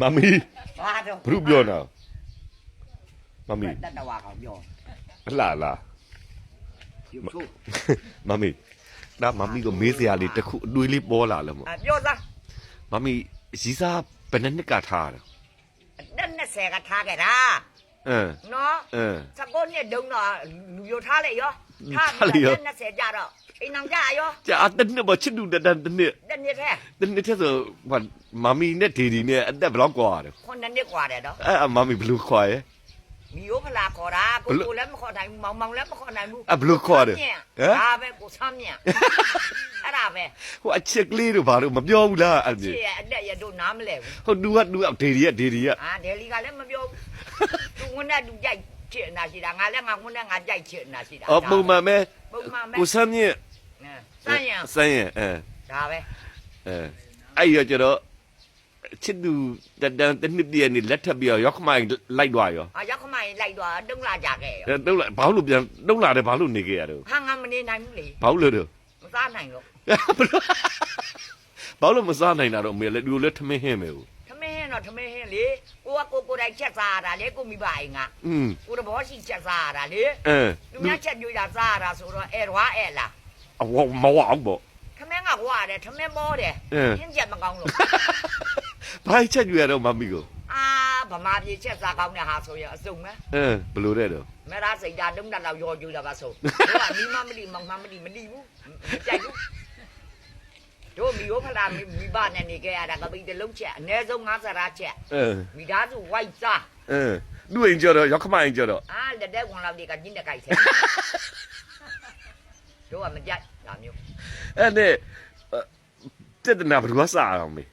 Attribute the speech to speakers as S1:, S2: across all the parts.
S1: မမီ
S2: ဘာတော့
S1: ဘုရုပြောနာမမီ
S2: တတဝါကောင်ပြော
S1: အလားလား
S2: ရုပ်ဆိုး
S1: မမီဒါမမီကိုမေးစရာလေးတစ်ခုအတွေးလေးပေါ်လာလို့မို့
S2: အပြောသား
S1: မမီရီစားဘယ်နှစ်နှစ်ကထားတာ
S2: တက်နဲ့ဆယ်ကထားခဲ့တာ
S1: အင်း
S2: နော်
S1: အင်း
S2: စကောနှစ်တုံးတော့လူပြထားလိုက်ရော
S1: ထားလိုက်ရော
S2: တက်နဲ့ဆယ်ကြတော့ အိမ်အောင်ကြရော
S1: ကြာအတက်နှစ်မချစ်တူတတန်တစ်နှစ်
S2: တက်နှစ်ထဲ
S1: တစ်နှစ်တည်းဆိုဘာမမီနဲ့ဒေဒီနဲ့အသက်ဘယ်လောက်กว่าတယ်
S2: ခုနှစ်နှစ်กว่าတယ်တော့
S1: အဲ့အမမီဘယ်လိုခွာရဲ
S2: မီယိုဖလာခေါ်တာကို
S1: ဘလို့
S2: ကိုလည်းမခေါ်နိုင်ဘူးမောင်မောင်လည်းမခေါ်နိုင်ဘူး
S1: အဲ့ဘလို့ခေါ်တယ်ဟမ်
S2: ဒါပဲကိုဆမ်းမြတ်အဲ့ဒါပဲ
S1: ဟိုအချစ်ကလေးတို့ဘာလို့မပြောဘူးလားအဲ့
S2: ချ
S1: ဒီ
S2: စ်ရအတက်ရတို့နားမလဲဘူး
S1: ဟိုတူကတူကဒေဒီကဒေဒီက
S2: အာဒယ်လီကလည်းမပြောဘူးသူငွနဲ့သူကြိုက်ချစ်နာရှိတာငါလည်းငါငွနဲ့ငါကြိုက်ချစ်နာရှိတာ
S1: အော်ပုံမှန်ပဲ
S2: ပုံမှန်ပဲ
S1: ကိုစမ်းမြင့်
S2: စမ်းရံ
S1: စမ်းရင်အဲ
S2: ဒါပဲ
S1: အဲအဲ့ရကြတော့ချစ်သူတတန်တစ်နှစ်ပြည့်နေလက်ထပ်ပြီးတော့ရောက်ခမိုင်လိုက်သွားရော
S2: အာရောက်ခမရင်လိုက်သွားတုံးလာကြခဲ့ရော
S1: အဲတုံးလာဘာလို့ပြန်တုံးလာတယ်ဘာလို့နေခဲ့ရတော့
S2: ဟာငါမနေနိုင်ဘူးလေ
S1: ဘာလို့လဲတော့
S2: မစားနိုင်လို့
S1: ဘာလို့မစားနိုင်တာတော့အမေလည်းဒီလိုလဲထမင်းဟင်းမယ်ဘူး
S2: ထမင်းဟင်းတော့ထမင်းဟင်းလေကိုကကိုကိုယ်တိုင်ချက်စားရတာလေကိုမိဘအိမ်က
S1: อืม
S2: ကိုတဘောရှိချက်စားရတာလေ
S1: အဲ
S2: သူများချက်ကြွေးတာစားရတာဆိုတော့အဲရွာအဲလား
S1: အဝမဝအောင်ပေါ့
S2: ထမင်းကဝရတယ်ထမင်းမောတယ်
S1: အင်း
S2: ဟင်းချက်မကောင်းလို့
S1: ဘာချက်ကြွရတော့မမီကို
S2: အာဗမာပြည်ချက်စားကောင်းတဲ့ဟာဆိုရင်အစုံပဲ
S1: အဲဘယ်လိုတဲ့တော့
S2: မရစိတ်ဓာတ်တုံးတက်လောက်ရောကြွေးတာပါဆိုတို့ကမိမမလီမောင်မမလီမလီဘူးမကြိုက်ဘူးတို့မီယောဖလာမိမိဘနဲ့နေခဲ့ရတာကပိတလုံးချက်အနည်းဆုံး50ရာချက်
S1: အဲ
S2: မိသားစုဝိုက်စား
S1: အဲလူအိမ်ကြတော့ရောက်ခမိုင်ကြတော့
S2: အာလက်တဲ့ဝင်လောက်ဒီကညင်းတဲ့ကြိုက်ဆဲ တို့ကမကြိုက်ဒါမျိုး
S1: အဲ့နဲ့တက်တနာဘယ်လိုစားအောင်မေ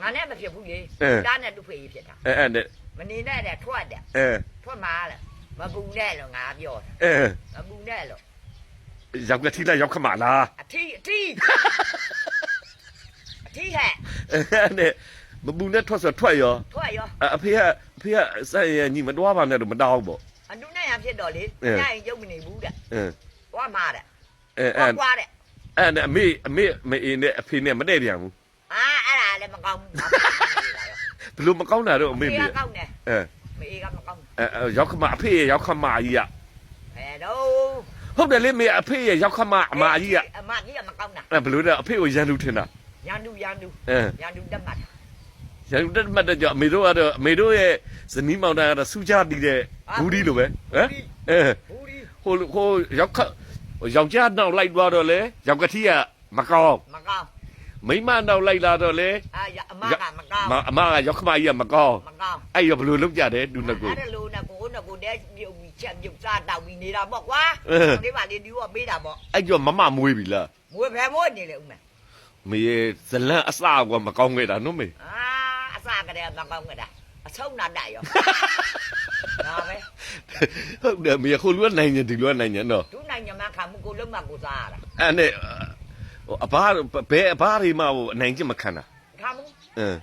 S2: ငါနဲ့မဖြစ်ဘူးလေ
S1: အဲ
S2: ဒါနဲ့သူ့ဖေးဖြစ်တာ
S1: အဲအဲ့နဲ့
S2: မနေနဲ့တဲ့ထွက်တဲ့
S1: အဲ
S2: ထွက်မှာလေမပူနဲ့လို့ငါပြောတယ်
S1: အဲ
S2: မပူနဲ့လို့
S1: ရောက်ကတိလိုက်ရောက်ခမလား
S2: အထီးအထီး အထီးဟဲ့
S1: အဲ့နဲ့မပူနဲ့ထွက်ဆိုထွက်ရော
S2: ထွက်ရော
S1: အဖေကအဖေကဆက်ရညီမတွားပါနဲ့တော့မတောင်းပေါ့
S2: အနုနဲ့ရဖြစ်တော့လေ
S1: အဲ
S2: ညရင်ရုပ်မနေဘူးတဲ့
S1: အဲ
S2: ဝါမာတဲ့
S1: အဲအဲ
S2: ကွာတဲ့
S1: အဲ့နဲ့အမေအမေအမေအင်းနဲ့အဖေနဲ့မတည့်ပြန်ဘူး
S2: အာအဲ့ဒါလည်းမကောင်းဘူး
S1: ဘလို့မကောင်းတာတော့အမေ
S2: မေကကောင်းတယ်
S1: အဲ
S2: မေကမကောင်းဘူး
S1: အဲရောက်ခမအဖေရဲ့ရောက်ခမကြီးကဘ
S2: ယ်တော့
S1: ဟုတ်တယ်လေမေအဖေရဲ့ရောက်ခမအမကြီးက
S2: အမကြီးကမကောင်းတာ
S1: အဲဘလို့လဲအဖေကိုရန်လူထင်တာ
S2: ရန်လူရန်လူ
S1: အဲ
S2: ရန်လူတက်မှတ်
S1: ရန်လူတက်မှတ်တဲ့ကြောင့်အမေတို့ကတော့အမေတို့ရဲ့ဇနီးမောင်တာကတော့စူးကြတည်တဲ့ဘူးဒီလိုပဲဟမ်အဲဟိုဟိုရောက်ခ ယောက်ျားနောက်လိုက်သွားတော့လေယောက်ကတိကမကောင်း
S2: မကောင်း
S1: မိန်းမနောက်လိုက်လာတော့လေ
S2: အာအမကမကောင်း
S1: မအမကရောက်ခမကြီးကမကောင်း
S2: မကောင်း
S1: အဲ့ရဘလို့လောက်ကြတယ်ဒူနှစ်ကို
S2: အဲ့ဒါလို့နဲ့ကိုနဲ့ကိုတဲ့ပြုတ်ပြီးချက်ပြုတ်စားတောက်ပြီးနေတာပေါ့ကွာ
S1: အဲ
S2: ဒီပါလေဒီကပေးတာပေါ့
S1: အဲ့ကြောင့်မမမွေးပြီလား
S2: မွေးဖဲမွေးနေလေဦးမယ်
S1: မေဇလန်အစကမကောင်းခဲ့တာနော်မေ
S2: အာအစားကလေးမကောင်းကြတာအဆုံးနာတတ်ရောဒါပဲ
S1: ဟုတ်တယ်မေခိုလူကနိုင်ရင်ဒီလူကနိုင်ရင်တော့
S2: ဒုနိုင်ညမ ခံမှုကိုလုံးမကိုစားရတာ
S1: အဲ့နဲ့ဟိုအဘာဘဲအဘာတွေမှဟိုအနိုင်ချင်းမခံတာ
S2: ခံမှု
S1: အင်း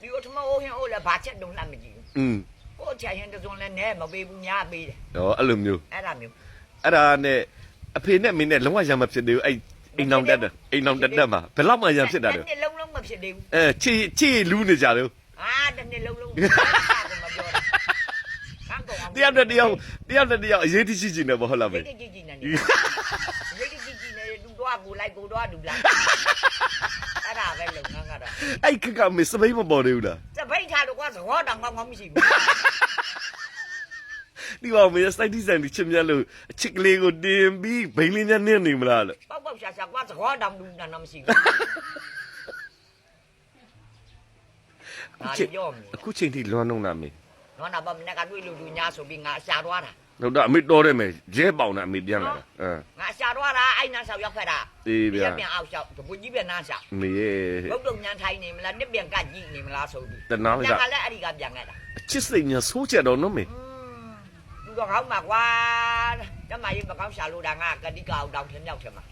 S2: ဒီအထမအိုးဟင်အိုးလည်းဘာချက်တုံးလက်မကြည့်ဘူး
S1: อืม
S2: ကိုချက်ရင်တစုံလည်းနဲမပေးဘူးညာပေးတယ်
S1: ဟောအဲ့လိုမျိုး
S2: အဲ့ဒါမျိုး
S1: အဲ့ဒါနဲ့အဖေနဲ့မင်းနဲ့လုံးဝရံမဖြစ်သေးဘူးအဲ့အိမ်အောင်တက်တယ်အိမ်အောင်တက်တက်မှာဘယ်လောက်မှရံဖြစ်တာလဲ
S2: တစ်နှစ်လုံးလုံးမဖြစ်သေးဘူး
S1: အဲချီချီလူးနေကြတယ်
S2: အာတစ်နှစ်လုံးလုံးမပြော တာခံကုန်အောင်
S1: တယောက်နဲ့တယောက်တယောက်နဲ့တယောက်အရေးတရှိရှိနေပေါ့ဟုတ်လားမေ
S2: ရိတ်ကြည့်ကြည့်နေတယ်ရိတ်ကြည့်ကြည့်နေတူတော့ကိုလိုက်ကိုတော့ဒူလိုက်အဲ့ဒါပဲလုံငန်းကတော့
S1: အဲ့ခက်ကမေစပိန်မပေါ်သေးဘူးလား
S2: စပိတ်ထားတော့ကသဘောတောင်ကောင်းကောင်းမရှိဘူး
S1: ဒီပါမေစိုက်တိဆိုင်ဒီချင်မြတ်လို့အချစ်ကလေးကိုတင်ပြီးဘိန်းလေးများနင်းနေမလားလို့
S2: ပေါက်ပေါက်ရှာရှာကသဘောတောင်ဒူနာတော့မရှိဘူးအာပြောမလို့
S1: အခုချိန်ထိလွမ်းလုံးတာမေ
S2: နော်နာဘာမနဲ့ကတွေ့လို့ဒူညာဆိုပြီးငါအရှာသွားတာ
S1: တော့တော့အမေတော်တယ်မေရဲပေါင်တာအမေပြန်လာတာအင်း
S2: ငါအရှာသွားတာအဲ့နာဆောက်ရောက်ဖက်တာ
S1: အေးဗျာ
S2: ပြန်အောက်လျှောက်တပူကြီးပြန်နာလျှောက်
S1: မေရဲ့
S2: ဘုတ်တုံညာထိုင်နေမလားတစ်ပြန်ကတ်ကြည့်နေမလားဆိုပြီး
S1: တနာမ
S2: ပြန်
S1: ကြ
S2: ကလည်းအဲ့ဒီကပြန်ခဲ့တာ
S1: အချစ်စိတ်ညာဆိုးချက်တော့နော်မေ
S2: อืมသူတော့ကောင်းမှာကွာတမကြီးမကောင်းရှာလို့တာငါကတိကအောင်တောင်ထင်းမြောက်ထင်မှာ